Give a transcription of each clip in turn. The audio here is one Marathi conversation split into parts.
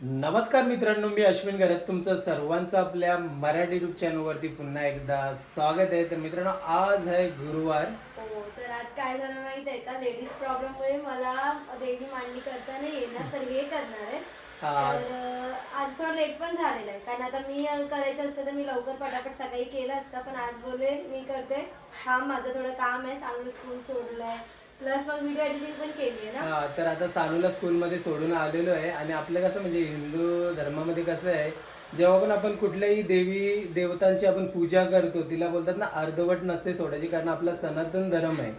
नमस्कार मित्रांनो मी अश्विन गरत तुमचं सर्वांचं आपल्या मराठी युट्यूब चॅनलवरती पुन्हा एकदा स्वागत आहे. तर मित्रांनो आज आहे गुरुवार. हो तर आज काय झालं माहीत आहे का? लेडीज प्रॉब्लेममुळे मला देवी मांडणी करता नाही येणार तर हे करणार आहे. हा. तर आज थोडं लेट पण झालेलं आहे. कारण आता मी करायचं असतं तर मी लवकर पटापट सकाळी केलं असतं. पण आज बोले मी करते. हा माझं थोडं काम आहे. चांगलं स्कूल सोडलंय. प्लस मग व्हिडिओ एडिटिंग पण केली आहे ना? हा, तर आता सानूला स्कूलमध्ये सोडून आलेलो आहे आणि आपलं कसं म्हणजे हिंदू धर्मामध्ये कसं आहे जेव्हा पण आपण कुठल्याही देवी देवतांची आपण पूजा करतो तिला बोलतात ना अर्धवट नसते सोडायची कारण आपला सनातन धर्म आहे.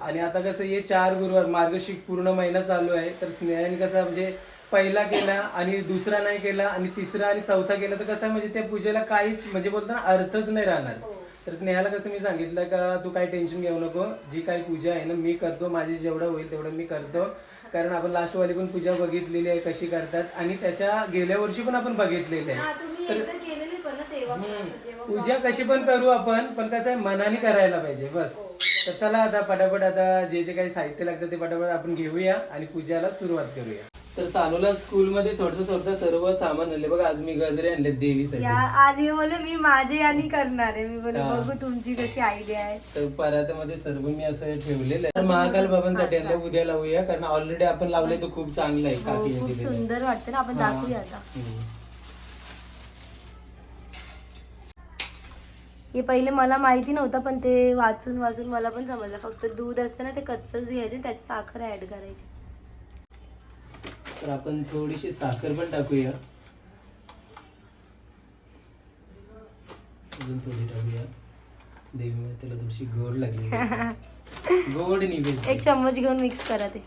आणि आता कसं हे चार गुरुवार मार्गशीर्ष पूर्ण महिना चालू आहे तर स्नेहाने कसं म्हणजे पहिला केला आणि दुसरा नाही केला आणि तिसरा आणि चौथा केला तर कसं आहे म्हणजे त्या पूजेला काहीच म्हणजे बोलतो ना अर्थच नाही राहणार. हो. तर स्नेहाला कसं मी सांगितलं का तू काही टेन्शन घेऊ नको. जी काही पूजा आहे ना मी करतो. माझी जेवढं होईल तेवढं मी करतो. कारण आपण लास्ट वाली पण पूजा बघितलेली आहे कशी करतात. आणि त्याच्या गेल्या वर्षी पण आपण बघितलेली आहे. हा जेव्हा पूजा कशी पण करू आपण पण कसं आहे मनाने करायला पाहिजे बस. तर चला आता पटापट आता जे जे काही साहित्य लागतं ते पटापट आपण घेऊया आणि पूजाला सुरुवात करूया. तर चालूला स्कूलमध्ये सोडता सोडता सर्व सामान आणले बघा आज मी गजरे आणले देवीसाठी या आज हे बोले मी माझे आणि करणार आहे मी बोले हा. बघू तुमची कशी आयडिया आहे तर परातामध्ये सर्व मी असं ठेवलेलं आहे तर महाकाल बाबांसाठी आणलं उद्या लावूया कारण ऑलरेडी आपण लावलंय तो खूप चांगलं आहे हो काकीने खूप दिलेलं. सुंदर वाटतं ना आपण हा. दाखवूया आता हम्म. हे पहिले मला माहिती नव्हतं पण ते वाचून वाचून मला पण समजलं फक्त दूध असतं ना ते कच्चच घ्यायचे त्याची साखर ऍड करायची तर आपण थोडीशी साखर पण टाकूया. अजून थोडी टाकूया. देवी त्याला थोडीशी गोड लागली. गोड निवेद एक चम्मच घेऊन मिक्स करा ते.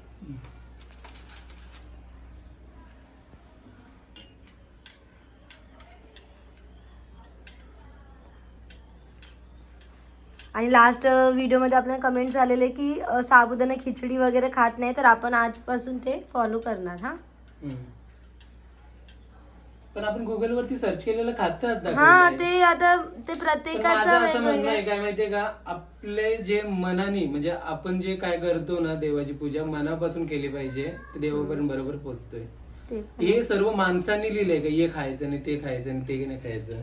आणि लास्ट व्हिडिओमध्ये आपल्याला कमेंट झालेले की साबुदाणा खिचडी वगैरे खात नाही तर आपण आजपासून ते फॉलो करणार हा. पण आपण गुगल वरती सर्च केलेलं खातात हा ते आता ते प्रत्येकाचं असं म्हणणं आहे काय माहितीये का? आपले जे मनाने म्हणजे आपण जे काय करतो ना देवाची पूजा मनापासून केली पाहिजे देवापर्यंत बरोबर पोहोचतोय हे सर्व माणसांनी लिहिलंय का हे खायचं नाही ते खायचं नाही ते नाही खायचं.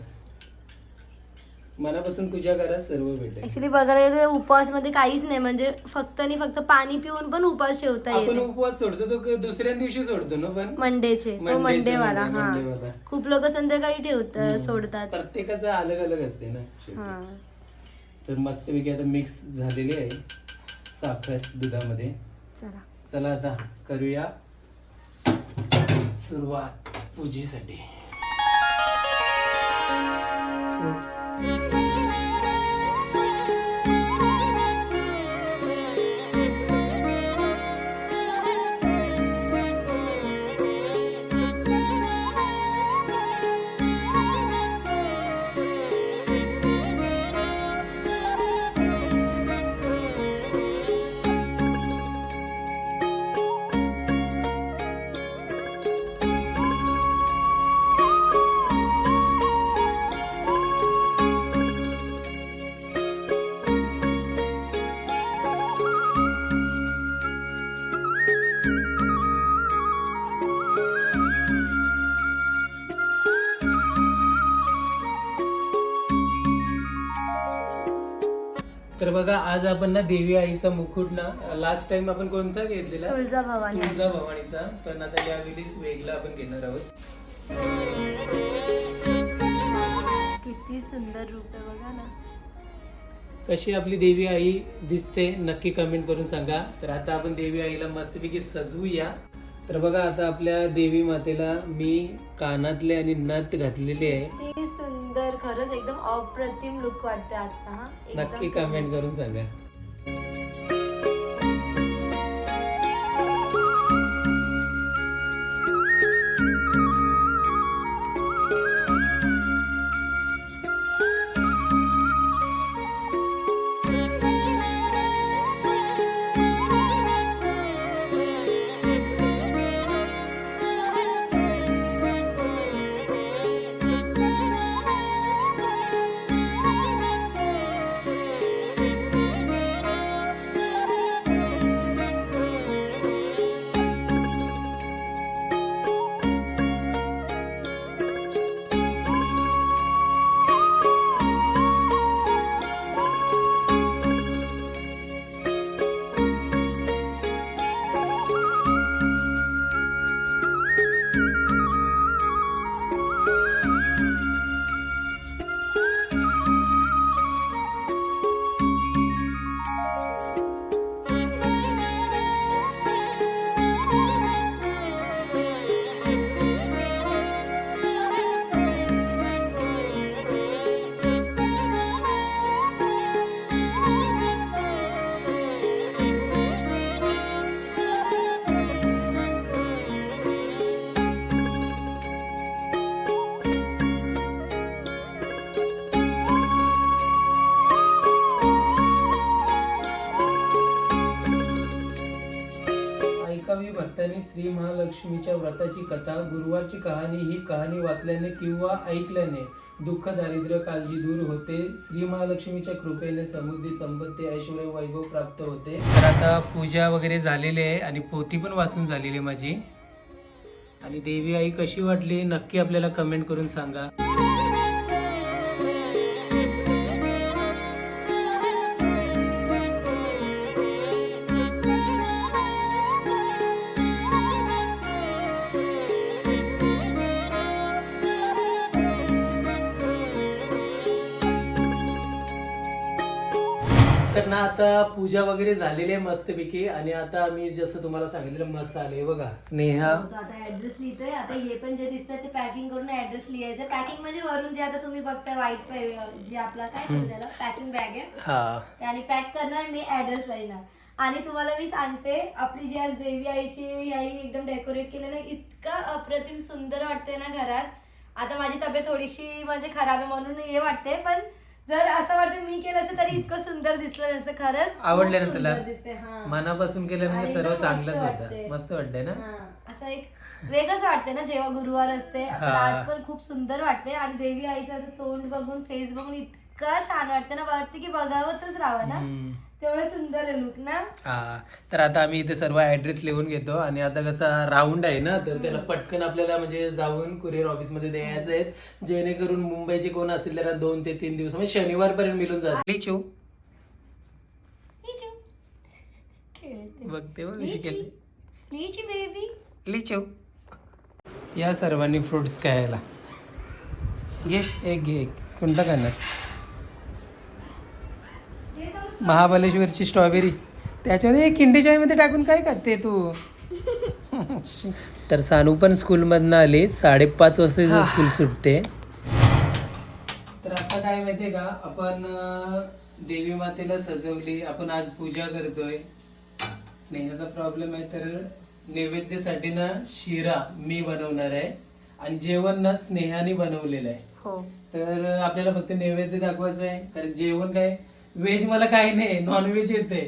मनापासून पूजा करा सर्व भेटेल. ऍक्च्युली बघायला गेलं तर उपवासमध्ये काहीच नाही. म्हणजे फक्त आणि फक्त पाणी पिऊन पण उपवास ठेवता आपण येते उपवास सोडतो तो क- दुसऱ्या दिवशी सोडतो ना पण? मंडेचे तो मंडेचा मंडे- हा. मंडेवाला. खूप लोक संध्याकाळी ठेवत सोडतात. प्रत्येकाचं अलग अलग असते ना शेवटी. हा. तर मस्तपैकी आता मिक्स झालेली आहे साखर दुधामध्ये. चला. चला आता करूया सुरुवात पूजेसाठी. तर 心微微。बघा आज आपण ना देवी आईचा मुकुट ना लास्ट टाइम आपण कोणता घेतलेला? तुळजा भवानी तुळजा भवानीचा पण आता यावेळीच वेगळा आपण घेणार आहोत. किती सुंदर रूप आहे बघा ना. कशी आपली देवी आई दिसते नक्की कमेंट करून सांगा. तर आता आपण देवी आईला मस्तपैकी सजवूया. तर बघा आता आपल्या देवी मातेला मी कानातले आणि नथ घातलेले आहे. अप्रतिम लुक वाटते आजचा हा एकदम नक्की सुंदर. कमेंट करून सांगा भक्तांनी श्री महालक्ष्मीच्या व्रताची कथा गुरुवारची कहाणी ही कहाणी वाचल्याने किंवा ऐकल्याने दुःख दारिद्र्य काळजी दूर होते. श्री महालक्ष्मीच्या कृपेने समृद्धी संपत्ती ऐश्वर वैभव प्राप्त होते. तर आता पूजा वगैरे झालेली आहे आणि पोथी पण वाचून झालेली आहे माझी. आणि देवी आई कशी वाटली नक्की आपल्याला कमेंट करून सांगा. तर ना आता पूजा वगैरे झालेली आहे मस्तपैकी. आणि आता मी जसं तुम्हाला सांगितलेलं मसाले बघा. स्नेहा. तो आता ऍड्रेस लिहितोय. आता हे पण जे दिसतंय ते पॅकिंग करून ऍड्रेस लिहायचं. पॅकिंग म्हणजे वरून जे आता तुम्ही बघताय व्हाईट जे आपला काय म्हणतात त्याला? पॅकिंग बॅग आहे. हा. त्याने पॅक करणार मी ऍड्रेस लिहिणार. आणि तुम्हाला मी सांगते आपली जी आज देवी आईची आई एकदम डेकोरेट केलेलं आहे इतकं अप्रतिम सुंदर वाटते ना घरात. आता माझी तब्येत थोडीशी म्हणजे खराब आहे म्हणून हे वाटते पण जर असं वाटतं मी केलं असतं तरी इतकं सुंदर दिसलं नसतं खरंच. आवडलं ना तुला? दिसते हा. मनापासून केल्याने आणि सर्व चांगलंच मस्त होतं. मस्त वाटतंय ना? असं एक वेगळंच वाटते ना जेव्हा गुरुवार असते. आज पण खूप सुंदर वाटते आणि देवी आईचं असं तोंड बघून फेस बघून इतकं छान वाटते ना वाटते की बघावतच राहावं ना. हम्म. तेवढं सुंदर आहे लुक ना. हा. तर आता आम्ही इथे सर्व ऍड्रेस लिहून घेतो आणि आता कसा राऊंड आहे ना तर त्याला पटकन आपल्याला म्हणजे जाऊन कुरिअर ऑफिसमध्ये द्यायचं आहेत जेणेकरून मुंबईचे कोण असतील त्याला दोन ते तीन दिवस म्हणजे शनिवार पर्यंत मिळून जातील. लिचू. लिचू. खेळते. बघते बघ कशी लिची. केली लिची बेबी लिचू. या सर्वांनी फ्रुट्स खायला. घे एक घे एक. कोणता खाणार? महाबलेश्वरची स्ट्रॉबेरी त्याच्यामध्ये किंडी मध्ये टाकून काय करते तू? तर सानू पण स्कूलमधनं आली. साडेपाच वाजता स्कूल सुटते. तर आता काय माहितीये का? आपण देवी मातेला सजवली. आपण आज पूजा करतोय. स्नेहाचा प्रॉब्लेम आहे तर नैवेद्यासाठी ना शिरा मी बनवणार आहे आणि जेवण ना स्नेहाने बनवलेलं आहे. हो. तर आपल्याला फक्त नैवेद्य दाखवायचं आहे. कारण जेवण काय? व्हेज मला काही नाही नॉन व्हेज येते.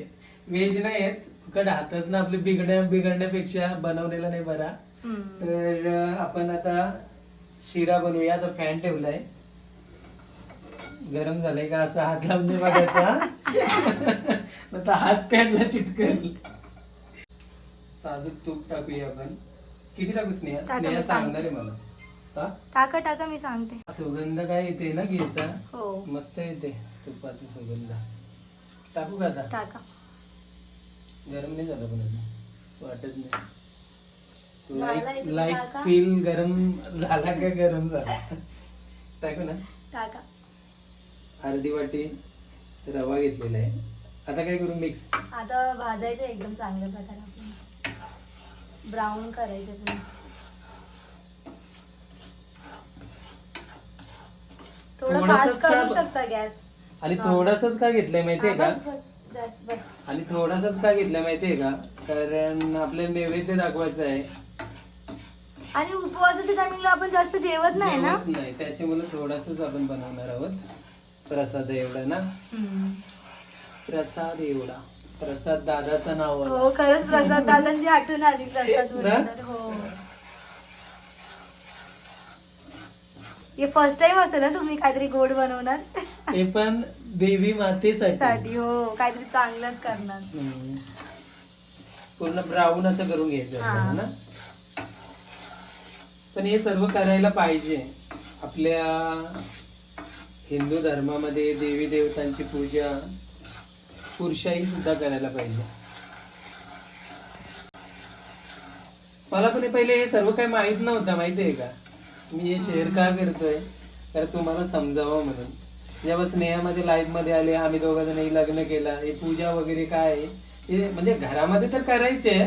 व्हेज नाही येत. फक्त हातात ना आपले बिघडण्या बिघडण्यापेक्षा बनवलेला नाही बरा. तर आपण आता शिरा बनवूया. आता फॅन ठेवलाय. गरम झालंय का? असा हात लावून बघायचा आता हात पॅनला चिटकल साजूक तूप टाकूया आपण. किती टाकू स्नेहा? स्नेहा सांगणार आहे मला. टाका टाका मी सांगते. सुगंध काय येते ना घ्यायचा? हो. मस्त येते. तुपाचा सुगंध टाकू का आता? टाका. गरम नाही झालं पण अजून. वाटत झाला नाही इथे लाईक टाका. फील गरम झाला का गरम झाला? टाकू ना. टाका. अर्धी वाटी रवा घेतलेला आहे. आता काय करू मिक्स आता भाजायचं एकदम चांगल्या प्रकारे आपण. ब्राऊन करायचं पुन्हा थोडं थोडंसंच फास्ट करू शकता गॅस. आणि थोडसच का घेतलंय माहितीये का? बस बस जास्त बस. आणि थोडसच का घेतलं माहितीये का? कारण आपल्याला नैवेद्य दाखवायचं आहे. आणि उपवासाच्या टायमिंगला आपण जास्त जेवत नाही ना? जेवत नाही. त्याच्यामुळे थोडसच आपण बनवणार आहोत. प्रसाद एवढा ना. प्रसाद एवढा. प्रसाद दादाचं नाव. हो खरंच प्रसाद दादांची आठवण आली प्रसाद ना? हो. हे फर्स्ट टाइम असेल ना तुम्ही काहीतरी गोड बनवणार. ते पण देवी मातेसाठी. साठी हो काहीतरी चांगलंच करणार. हम्म. पूर्ण ब्राऊन असं करून घ्यायचं हा. आपल्याला ना? पण हे सर्व करायला पाहिजे. आपल्या हिंदू धर्मामध्ये देवी देवतांची पूजा पुरुषाही सुद्धा करायला पाहिजे. मला पण हे पहिले हे सर्व काही माहीत नव्हतं माहितीये का? मी हे शेअर का करतोय? तर तुम्हाला समजावं म्हणून. जेव्हा स्नेहा माझ्या लाईफमध्ये आले आम्ही दोघ जण लग्न केला हे पूजा वगैरे काय आहे, हे म्हणजे घरामध्ये तर करायचे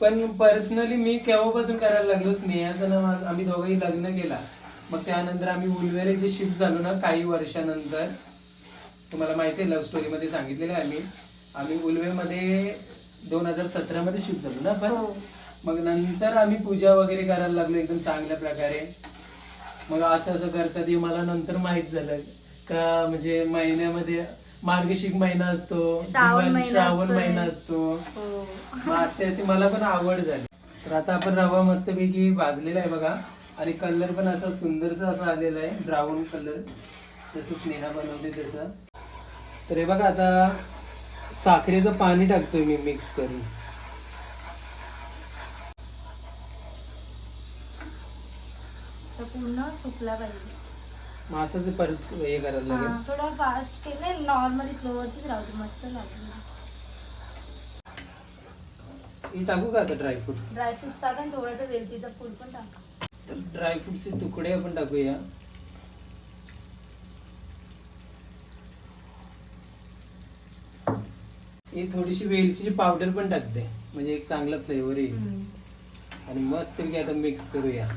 पण पर्सनली मी केव्हापासून करायला लागलो? स्नेहाचं ना आम्ही दोघंही लग्न केला. मग त्यानंतर आम्ही उलवेर इथे शिफ्ट झालो ना काही वर्षानंतर. तुम्हाला माहिती आहे लव्ह स्टोरी मध्ये सांगितलेलं आहे आम्ही. आम्ही उलवेमध्ये दोन हजार सतरा मध्ये शिफ्ट झालो ना पण हो. मग नंतर आम्ही पूजा वगैरे करायला लागलो एकदम चांगल्या प्रकारे. मग असं असं करतात हे मला नंतर माहीत झालं का म्हणजे महिन्यामध्ये मार्गशीर्ष महिना असतो श्रावण महिना असतो. हो. मग असते असते मला पण आवड झाली. तर आता आपण रवा मस्तपैकी भाजलेला आहे बघा. आणि कलर पण असा सुंदरसा असा आलेला आहे ब्राऊन कलर. जसं स्नेहा बनवते तसं. तर हे बघा आता साखरेचं पाणी टाकतोय मी मिक्स करून. तर पूर्ण सुकला पाहिजे. ते परत हे करायला हा लागेल? थोडं फास्ट केलं नॉर्मली स्लोवरतीच राहू दे मस्त लागेल. हे टाकू का आता ड्रायफ्रुट्स ड्रायफ्रुट्स टाका आणि थोडंसं वेलचीचं फूल पण टाका. तर ड्रायफ्रुट्सचे तुकडे आपण टाकूया. ही थोडीशी वेलचीची पावडर पण टाकते. म्हणजे एक चांगला फ्लेवर येईल. आणि मस्त आता मिक्स करूया.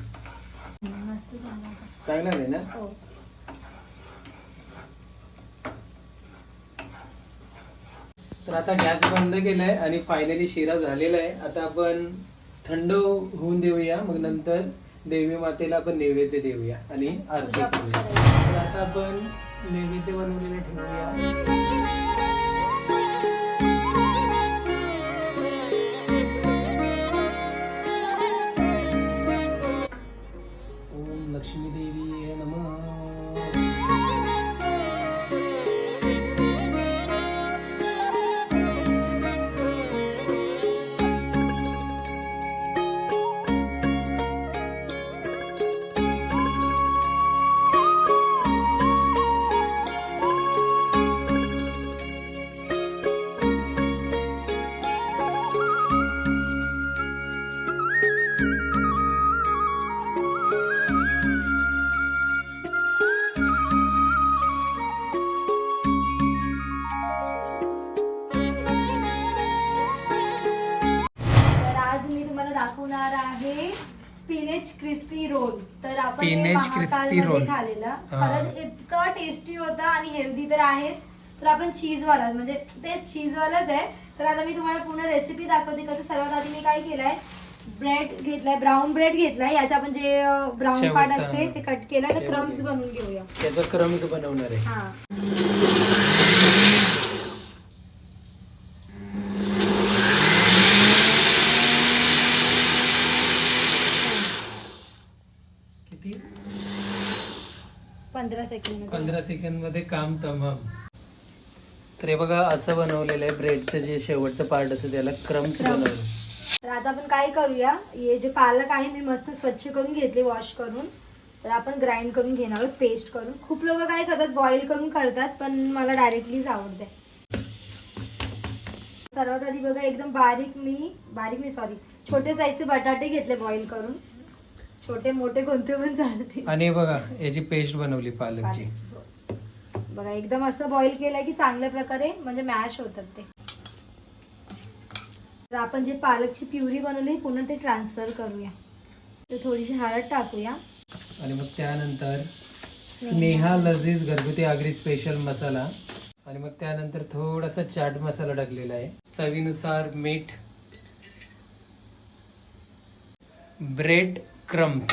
चांगला आहे ना? हो. तर आता गॅस बंद केलाय आणि फायनली शिरा झालेला आहे. आता आपण थंड होऊन देऊया मग नंतर देवी मातेला आपण नैवेद्य देऊया आणि आरती करूया. तर आता आपण नैवेद्य बनवलेलं ठेवूया. स्पिनेच क्रिस्पी रोल तर आपण हे Spinach crispy महाकालमध्ये roll. खाल्लेलं हा. खरंच इतकं टेस्टी होतं आणि हेल्दी तर आहेच. तर आपण चीजवाला म्हणजे ते चीजवालाच आहे. तर आता मी तुम्हाला पूर्ण रेसिपी दाखवते कसं सर्वात आधी मी काय केलंय? ब्रेड घेतलाय ब्राऊन ब्रेड घेतलाय. याच्या आपण जे ब्राऊन पार्ट शेवटचा. असते ते कट केलं तर शेवटी. क्रम्स बनवून घेऊया. त्याचा क्रमच बनवणार आहे. हा किती पंधरा सेकंड पंधरा सेकंडमध्ये काम तमाम. तर हे बघा असं बनवलेलं आहे ब्रेडचं जे शेवटचं पार्ट असतं त्याला क्रम्स Crumbs. बनवलं. तर आता आपण काय करूया? हे जे पालक आहे मी मस्त स्वच्छ करून घेतले वॉश करून. तर आपण ग्राइंड करून घेणार आहोत पेस्ट करून. खूप लोक काय करतात बॉईल करून करतात पण मला डायरेक्टलीच आवडते सर्वात आधी बघा एकदम बारीक मी बारीक नाही सॉरी छोटे साईजचे बटाटे घेतले बॉईल करून. छोटे मोठे कोणते पण चालतील. आणि हे बघा याची पेस्ट बनवली पालकची. बघा एकदम असं बॉईल केलंय की चांगल्या प्रकारे म्हणजे मॅश होतात ते. तर आपण जे पालकची प्युरी बनवली पुन्हा ते ट्रान्सफर करूया. तर थोडीशी हळद टाकूया. आणि मग त्यानंतर स्नेहा. लजीज घरगुती आगरी स्पेशल मसाला. आणि मग त्यानंतर थोडासा चाट मसाला टाकलेला आहे. चवीनुसार मीठ ब्रेड क्रम्स.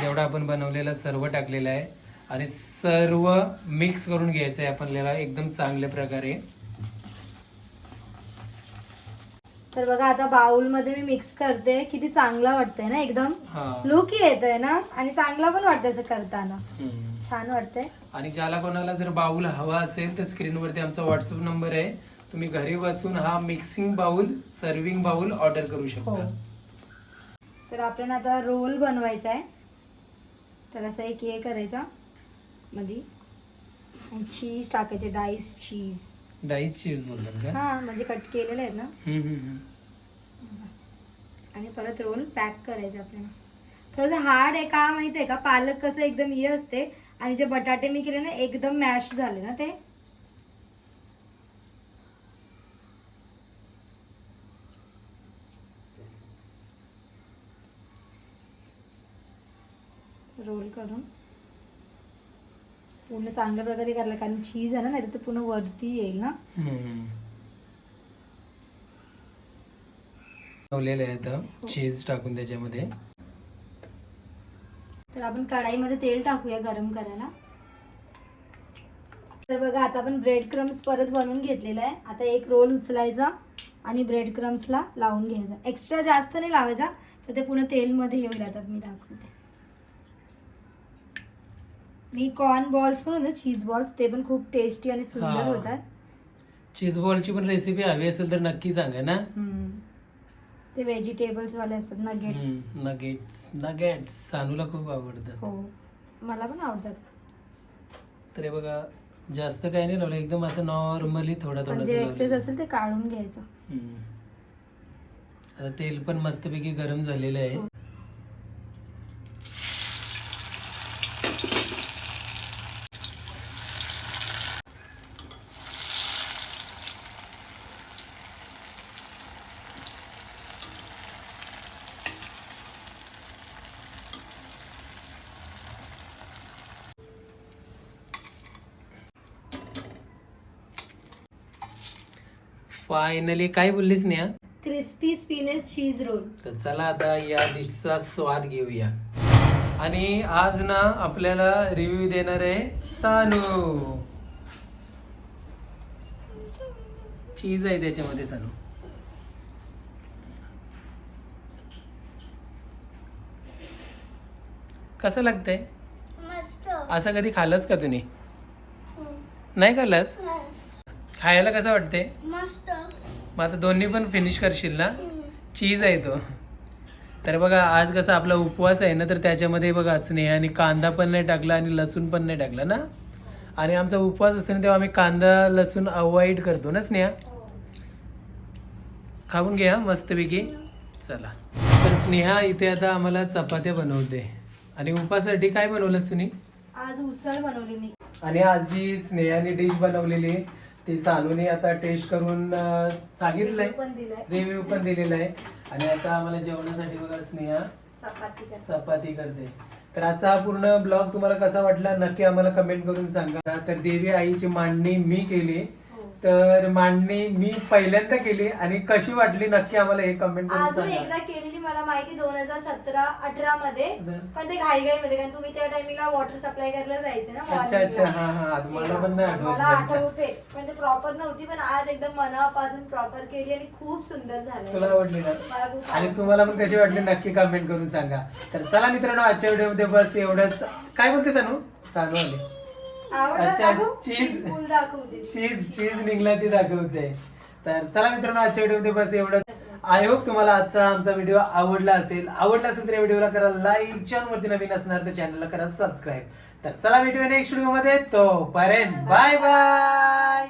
जेवढा आपण बनवलेलं सर्व टाकलेलं आहे. आणि सर्व मिक्स करून घ्यायचं आहे आपल्याला एकदम चांगल्या प्रकारे. तर बघा आता बाउलमध्ये मी मिक्स करते. किती चांगला वाटतंय ना एकदम. हा. लुक येतोय ना? आणि चांगला पण वाटतंय असं करताना. हम्म. छान वाटतंय. आणि ज्याला कोणाला जर बाऊल हवा असेल तर स्क्रीनवरती आमचा व्हॉट्सअप नंबर आहे. तुम्ही घरी बसून हा mixing bowl serving bowl order करू हो. शकता तर आपल्याला आता रोल बनवायचा आहे. तर असं एक हे करायचा. मध्ये आणि चीज टाकायचे डाईस चीज डाईस चीज बोलतात का? हा म्हणजे कट केलेले आहेत ना. आणि परत रोल पॅक करायचे आपल्याला. थोडंसं हार्ड आहे का माहिती आहे का? पालक कसं एकदम हे असते. आणि जे बटाटे मी केले ना एकदम मॅश झाले ना ते. रोल करून. पूर्ण चांगल्या प्रकारे करायला कारण चीज आहे ना नाही तर पूर्ण वरती येईल ना. आहे हो. आता चीज टाकून त्याच्यामध्ये. तर आपण कढाईमध्ये तेल टाकूया गरम करायला. तर बघा आता आपण ब्रेड क्रम्स परत बनवून घेतलेला आहे. आता एक रोल उचलायचा आणि ब्रेड क्रम्सला लावून घ्यायचा. एक्स्ट्रा जास्त नाही लावायचा तर ते पुन्हा तेलमध्ये येईल आता मी दाखवते. मी कॉर्न बॉल्स पण होते चीज बॉल्स ते पण खूप टेस्टी आणि सुंदर हा. होतात. चीज बॉलची पण रेसिपी हवी असेल तर नक्की सांगा ना. हम्म. ते व्हेजिटेबल्स वाले असतात नगेट्स नगेट्स नगेट्स सानूला खूप आवडतात. हो. मला पण आवडतात. तर हे बघा जास्त काही नाही लावलं एकदम असं नॉर्मली थोडा पण थोडा जे एक्सेस असेल ते काढून घ्यायचं. आता तेल पण मस्तपैकी गरम झालेलं आहे. फायनली काय बोललीस Neha? Crispy spinach cheese roll तर चला आता या डिशचा स्वाद घेऊया. आणि आज ना आपल्याला रिव्ह्यू देणार आहे सानू. चीज आहे त्याच्यामध्ये सानू. कसं लागतंय? मस्त. असं कधी खाल्लंच का तुम्ही? नाही खाल्लंस? खायला कसं वाटते मस्त. मग आता दोन्ही पण फिनिश करशील ना? चीज आहे तो. तर बघा आज कसा आपला उपवास आहे ना तर त्याच्यामध्ये बघा स्नेहाने कांदा पण नाही टाकला आणि लसूण पण नाही टाकला ना? आणि आमचा उपवास असतो ना तेव्हा आम्ही कांदा लसूण अवॉइड करतो ना स्नेहा? खाऊन घ्या मस्तपैकी. चला. तर स्नेहा इथे आता आम्हाला चपात्या बनवते. आणि उपासाठी काय बनवलंस तुम्ही? आज उसळ बनवली मी. आणि आज जी स्नेहाने डिश बनवलेली. ती सानूने आता टेस्ट करून अं, सांगितलंय. पण दिलाय. रिव्ह्यू पण दिलेला आहे. आणि आता आम्हाला जेवणासाठी बघा स्नेहा चपाती करते. चपाती करते. तर आजचा हा पूर्ण ब्लॉग तुम्हाला कसा वाटला नक्की आम्हाला कमेंट करून सांगा. तर देवी आईची मांडणी मी केली. तर मांडणी मी पहिल्यांदा केली आणि कशी वाटली नक्की आम्हाला हे कमेंट करून अजून एकदा सांगा केलेली मला माहिती दोन हजार सतरा अठरा मध्ये. पण ते घाई घाई मध्ये कारण तुम्ही त्या टाइमिंगला वॉटर सप्लाय करायला जायचे ना अच्छा morning अच्छा ला. हा हा. आज मला पण नाही मला आठवत. आठवते म्हणजे प्रॉपर नव्हती पण आज एकदम मनापासून प्रॉपर केली आणि खूप सुंदर तुला झालं आवडली ना? मला खूप आणि आवडलं. तुम्हाला पण कशी वाटली नक्की कमेंट करून सांगा. तर चला मित्रांनो आजच्या व्हिडिओमध्ये बस एवढंच. काय बोलते सानू? सानू आली. अच्छा, दाखवते. चीज चीज निघला ती दाखवते. तर चला मित्रांनो आजच्या व्हिडिओमध्ये बस एवढं आय होप तुम्हाला आजचा आमचा व्हिडिओ आवडला असेल. आवडला असेल तर या व्हिडिओला करा लाईक चॅनलवरती नवीन असणार तर चॅनलला करा सबस्क्राईब तर चला भेटूया नेक्स्ट व्हिडिओमध्ये. तो पर्यंत बाय बाय